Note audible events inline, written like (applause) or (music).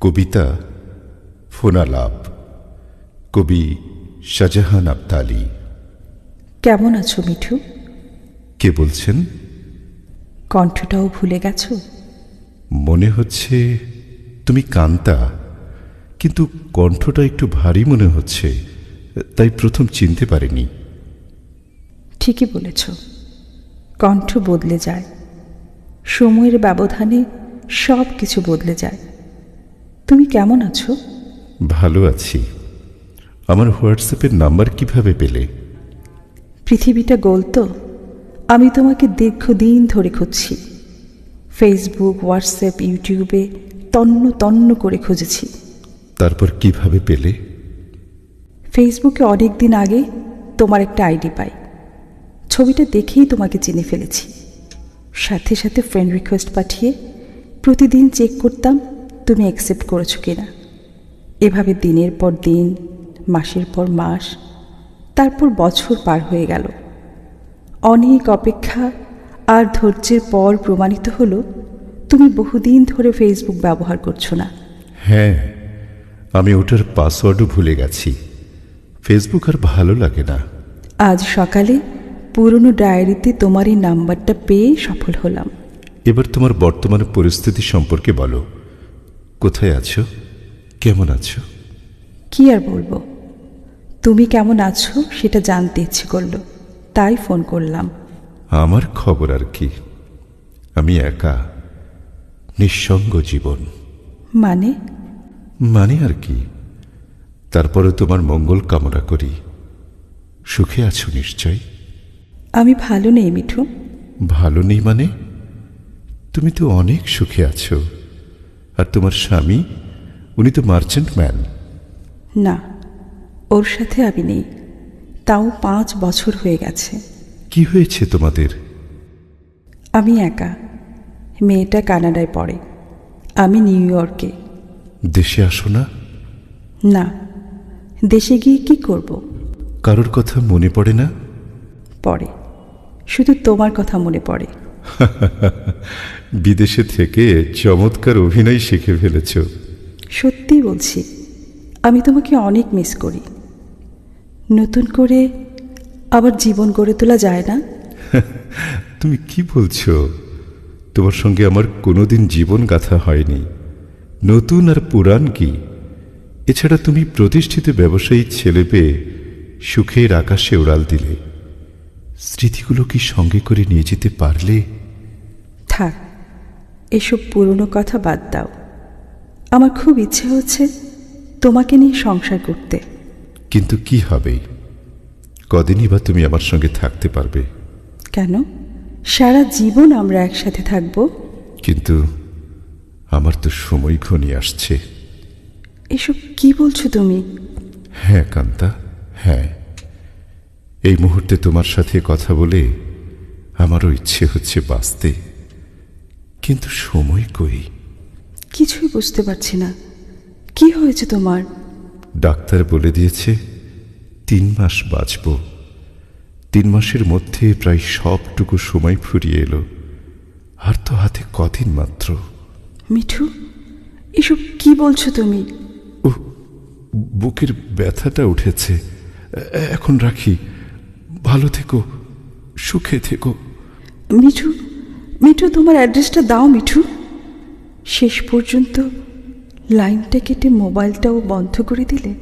কবিতা ফোনালাপ। কবি শাহজাহান আবতালি। কেমন আছো মিঠু? কে বলছেন? কণ্ঠটাও ভুলে গেছো? মনে হচ্ছে তুমি কান্তা কিন্তু কণ্ঠটা একটু ভারী মনে হচ্ছে তাই প্রথম চিনতে পারিনি। ঠিকই বলেছ। কণ্ঠ বদলে যায়। সময়ের ব্যবধানে সব কিছু বদলে যায়। তুমি কেমন আছো? ভালো আছি। আমার হোয়াটসঅ্যাপের নাম্বার কীভাবে পেলে? পৃথিবীটা গোল তো আমি তোমাকে দীর্ঘদিন ধরে খুঁজছি। ফেসবুক হোয়াটসঅ্যাপ ইউটিউবে তন্ন তন্ন করে খুঁজেছি। তারপর কীভাবে পেলে? ফেসবুকে অনেক দিন আগে তোমার একটা আইডি পাই। ছবিটা দেখেই তোমাকে চিনে ফেলেছি। সাথে সাথে ফ্রেন্ড রিকোয়েস্ট পাঠিয়ে প্রতিদিন চেক করতাম তুমি অ্যাকসেপ্ট করেছ কিনা? এভাবে দিনের পর দিন মাসের পর মাস তারপর বছর পার হয়ে গেল। অনেক অপেক্ষা আর ধৈর্যের পর প্রমাণিত হলো তুমি বহুদিন ধরে ফেসবুক ব্যবহার করছ না। হ্যাঁ আমি ওটার পাসওয়ার্ডও ভুলে গেছি। ফেসবুক আর ভালো লাগে না। আজ সকালে পুরনো ডায়েরিতে তোমার এই নাম্বারটা পেয়ে সফল হলাম। এবার তোমার বর্তমান পরিস্থিতি সম্পর্কে বলো। কোথায় আছো? কেমন আছো? কি আর বলব? তুমি কেমন আছো সেটা জানতে ইচ্ছে করল তাই ফোন করলাম। আমার খবর আর কি? আমি একা নিঃসঙ্গ জীবন। মানে? মানে আর কি? তারপরে তোমার মঙ্গল কামনা করি। সুখে আছো নিশ্চয়? আমি ভালো নেই মিঠু। ভালো নেই মানে? তুমি তো অনেক সুখে আছো। আর তোমার স্বামী? উনি তো মার্চেন্ট ম্যান না ওর সাথে আমি নেই। তাও পাঁচ বছর হয়ে গেছে। কি হয়েছে তোমাদের? আমি একা। মেয়েটা কানাডায় পড়ে। আমি নিউ ইয়র্কে। দেশে আসো না? না। দেশে গিয়ে কি করব? কারোর কথা মনে পড়ে না? পড়ে। শুধু তোমার কথা মনে পড়ে। (laughs) বিদেশে থেকে চমৎকার অভিনয় শিখে ফেলেছ। সত্যি বলছি আমি তোমাকে অনেক মিস করি। নতুন করে আবার জীবন গড়ে তোলা যায় না? (laughs) তুমি কি বলছো? তোমার সঙ্গে আমার কোনোদিন জীবন গাথা হয়নি। নতুন আর পুরাণ কি? এছাড়া তুমি প্রতিষ্ঠিত ব্যবসায়ী ছেলে পেয়ে সুখের আকাশে উড়াল দিলে। স্মৃতিগুলো কি সঙ্গে করে নিয়ে যেতে পারলে? থাক এসব পুরনো কথা বাদ দাও। আমার খুব ইচ্ছে হচ্ছে তোমাকে নিয়ে সংসার করতে। কিন্তু কি হবে? কদিনই বা তুমি আমার সঙ্গে থাকতে পারবে। কেন? সারা জীবন আমরা একসাথে থাকব? কিন্তু আমার তো সময় ঘনিয়ে আসছে। এসব কি বলছো তুমি? হ্যাঁ কান্তা হ্যাঁ। এই মুহূর্তে তোমার সাথে কথা বলে আমারও ইচ্ছে হচ্ছে বাঁচতে। কিন্তু সময় কই? কিছুই বুঝতে পারছি না। কি হয়েছে তোমার? ডাক্তার বলে দিয়েছে তিন মাস বাঁচব। তিন মাসের মধ্যে প্রায় সবটুকু সময় ফুরিয়ে এলো। আর তো হাতে কদিন মাত্র। মিঠু এসব কি বলছো তুমি? ও বুকের ব্যথাটা উঠেছে। এখন রাখি। ভালো থেকো সুখে থেকো। মিঠু মিঠু তোমার অ্যাড্রেসটা দাও মিঠু। শেষ পর্যন্ত লাইনটা কেটে মোবাইলটাও বন্ধ করে দিলে